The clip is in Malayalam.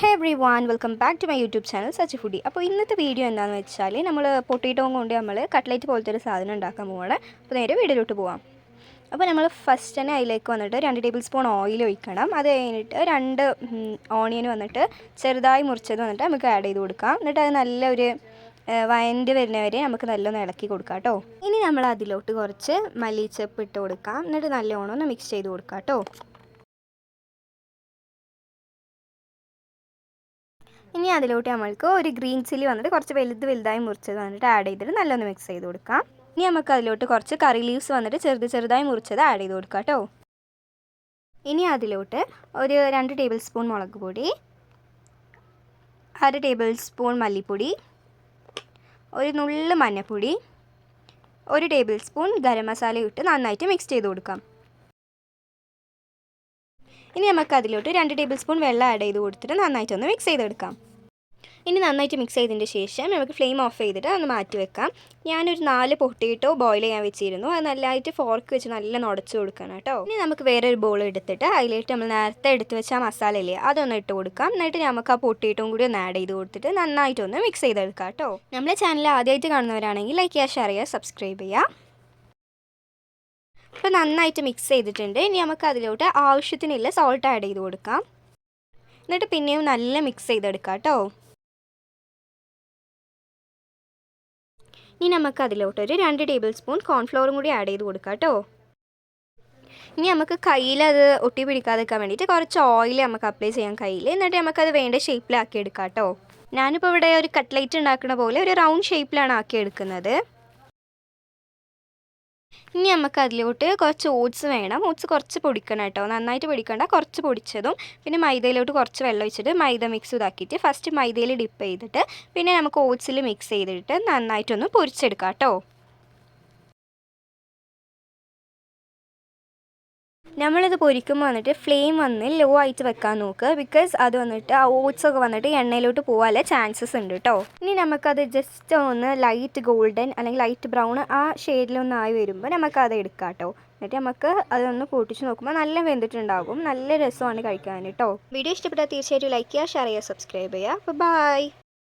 Hey everyone welcome back to my YouTube channel such foodie അപ്പോൾ ഇന്നത്തെ വീഡിയോ എന്താണെന്ന് വെച്ചാൽ നമ്മൾ പൊട്ടേറ്റോ കൊണ്ട് നമ്മൾ കട്ട്ലേറ്റ് പോലത്തെ ഒരു സാധനം ഉണ്ടാക്കാൻ പോവാണ്. അപ്പോൾ നേരെ വീടിലോട്ട് പോവാം. അപ്പോൾ നമ്മൾ ഫസ്റ്റ് തന്നെ അതിലേക്ക് വന്നിട്ട് രണ്ട് ടേബിൾ സ്പൂൺ ഓയിൽ ഒഴിക്കണം. അത് കഴിഞ്ഞിട്ട് രണ്ട് ഓണിയൻ വന്നിട്ട് ചെറുതായി മുറിച്ചത് വന്നിട്ട് നമുക്ക് ആഡ് ചെയ്ത് കൊടുക്കാം. എന്നിട്ട് അത് നല്ലൊരു വയന്റെ വരുന്നവരെ നമുക്ക് നല്ലൊന്ന് ഇളക്കി കൊടുക്കാം കേട്ടോ. ഇനി നമ്മൾ അതിലോട്ട് കുറച്ച് മല്ലിച്ചപ്പ് ഇട്ട് കൊടുക്കാം. എന്നിട്ട് നല്ലോണം ഒന്ന് മിക്സ് ചെയ്ത് കൊടുക്കാം കേട്ടോ. ഇനി അതിലോട്ട് നമ്മൾക്ക് ഒരു ഗ്രീൻ ചില്ലി വന്നിട്ട് കുറച്ച് വലുത് വലുതായി മുറിച്ചത് വന്നിട്ട് ആഡ് ചെയ്തിട്ട് നല്ലൊന്ന് മിക്സ് ചെയ്ത് കൊടുക്കാം. ഇനി നമുക്ക് അതിലോട്ട് കുറച്ച് കറി ലീവ്സ് വന്നിട്ട് ചെറുത് ചെറുതായി മുറിച്ചത് ആഡ് ചെയ്ത് കൊടുക്കാം കേട്ടോ ഇനി അതിലോട്ട് ഒരു രണ്ട് ടേബിൾ സ്പൂൺ മുളക് പൊടി അര ടേബിൾ സ്പൂൺ മല്ലിപ്പൊടി ഒരു നുള്ള് മഞ്ഞൾപ്പൊടി ഒരു ടേബിൾ സ്പൂൺ ഗരം മസാല ഇട്ട് നന്നായിട്ട് മിക്സ് ചെയ്ത് കൊടുക്കാം. ഇനി നമുക്ക് അതിലോട്ട് രണ്ട് ടേബിൾ സ്പൂൺ വെള്ളം ആഡ് ചെയ്ത് കൊടുത്തിട്ട് നന്നായിട്ടൊന്ന് മിക്സ് ചെയ്തെടുക്കാം. ഇനി നന്നായിട്ട് മിക്സ് ചെയ്തതിന്റെ ശേഷം നമുക്ക് ഫ്ലെയിം ഓഫ് ചെയ്തിട്ട് ഒന്ന് മാറ്റി വെക്കാം. ഞാനൊരു നാല് പൊട്ടിയിട്ടോ ബോയിൽ ചെയ്യാൻ വെച്ചിരുന്നു. അത് നല്ലതായിട്ട് ഫോർക്ക് വെച്ച് നല്ല നുടച്ച് കൊടുക്കണം കേട്ടോ. ഇനി നമുക്ക് വേറെ ഒരു ബോൾ എടുത്തിട്ട് അതിലേക്ക് നമ്മൾ നേരത്തെ എടുത്ത് വെച്ച ആ മസാല ഇല്ലേ അതൊന്ന് ഇട്ട് കൊടുക്കാം. എന്നിട്ട് നമുക്ക് ആ പൊട്ടിയിട്ടും കൂടി ഒന്ന് ആഡ് ചെയ്ത് കൊടുത്തിട്ട് നന്നായിട്ടൊന്ന് മിക്സ് ചെയ്തെടുക്കാം കേട്ടോ. നമ്മുടെ ചാനൽ ആദ്യമായിട്ട് കാണുന്നവരാണെങ്കിൽ ലൈക്ക് ചെയ്യുക ഷെയർ ചെയ്യുക സബ്സ്ക്രൈബ് ചെയ്യുക. ഇപ്പോൾ നന്നായിട്ട് മിക്സ് ചെയ്തിട്ടുണ്ട്. ഇനി നമുക്ക് അതിലോട്ട് ആവശ്യത്തിനുള്ള സോൾട്ട് ആഡ് ചെയ്ത് കൊടുക്കാം. എന്നിട്ട് പിന്നെയും നല്ല മിക്സ് ചെയ്തെടുക്കാം കേട്ടോ ഇനി നമുക്ക് അതിലോട്ട് ഒരു രണ്ട് ടേബിൾ സ്പൂൺ കോൺഫ്ലോറും കൂടി ആഡ് ചെയ്ത് കൊടുക്കാം കേട്ടോ ഇനി നമുക്ക് കയ്യിൽ അത് ഒട്ടി പിടിക്കാതിരിക്കാൻ വേണ്ടിയിട്ട് കുറച്ച് ഓയിൽ നമുക്ക് അപ്ലൈ ചെയ്യാം കയ്യിൽ. എന്നിട്ട് നമുക്കത് വേണ്ട ഷേപ്പിലാക്കി എടുക്കാം കേട്ടോ ഞാനിപ്പോൾ ഇവിടെ ഒരു കട്ട്ലൈറ്റ് ഉണ്ടാക്കുന്ന പോലെ ഒരു റൗണ്ട് ഷേപ്പിലാണ് ആക്കി എടുക്കുന്നത്. ഇനി നമുക്ക് അതിലോട്ട് കുറച്ച് ഓട്സ് വേണം. ഓട്സ് കുറച്ച് പൊടിക്കണം കേട്ടോ. നന്നായിട്ട് പൊടിക്കണ്ട. കുറച്ച് പൊടിച്ചതും പിന്നെ മൈദയിലോട്ട് കുറച്ച് വെള്ളം ഒഴിച്ചിട്ട് മൈദ മിക്സ് ഇതാക്കിയിട്ട് ഫസ്റ്റ് മൈദയിൽ ഡിപ്പ് ചെയ്തിട്ട് പിന്നെ നമുക്ക് ഓട്സിൽ മിക്സ് ചെയ്തിട്ട് നന്നായിട്ടൊന്ന് പൊരിച്ചെടുക്കാം കേട്ടോ. നമ്മളിത് പൊരിക്കുമ്പോൾ വന്നിട്ട് ഫ്ലെയിം വന്ന് ലോ ആയിട്ട് വെക്കാൻ നോക്കുക ബിക്കോസ് അത് വന്നിട്ട് ആ ഓട്സ് ഒക്കെ വന്നിട്ട് എണ്ണയിലോട്ട് പോകാനുള്ള ചാൻസസ് ഉണ്ട് കേട്ടോ ഇനി നമുക്കത് ജസ്റ്റ് ഒന്ന് ലൈറ്റ് ഗോൾഡൻ അല്ലെങ്കിൽ ലൈറ്റ് ബ്രൗൺ ആ ഷെയ്ഡിലൊന്ന് ആയി വരുമ്പോൾ നമുക്കത് എടുക്കാം കേട്ടോ എന്നിട്ട് നമുക്ക് അതൊന്ന് പൊട്ടിച്ച് നോക്കുമ്പോൾ നല്ല വെന്തിട്ടുണ്ടാകും നല്ല രസമാണ് കഴിക്കാൻ കേട്ടോ വീഡിയോ ഇഷ്ടപ്പെട്ടാൽ തീർച്ചയായിട്ടും ലൈക്ക് ചെയ്യുക ഷെയർ ചെയ്യുക സബ്സ്ക്രൈബ് ചെയ്യുക. ബൈ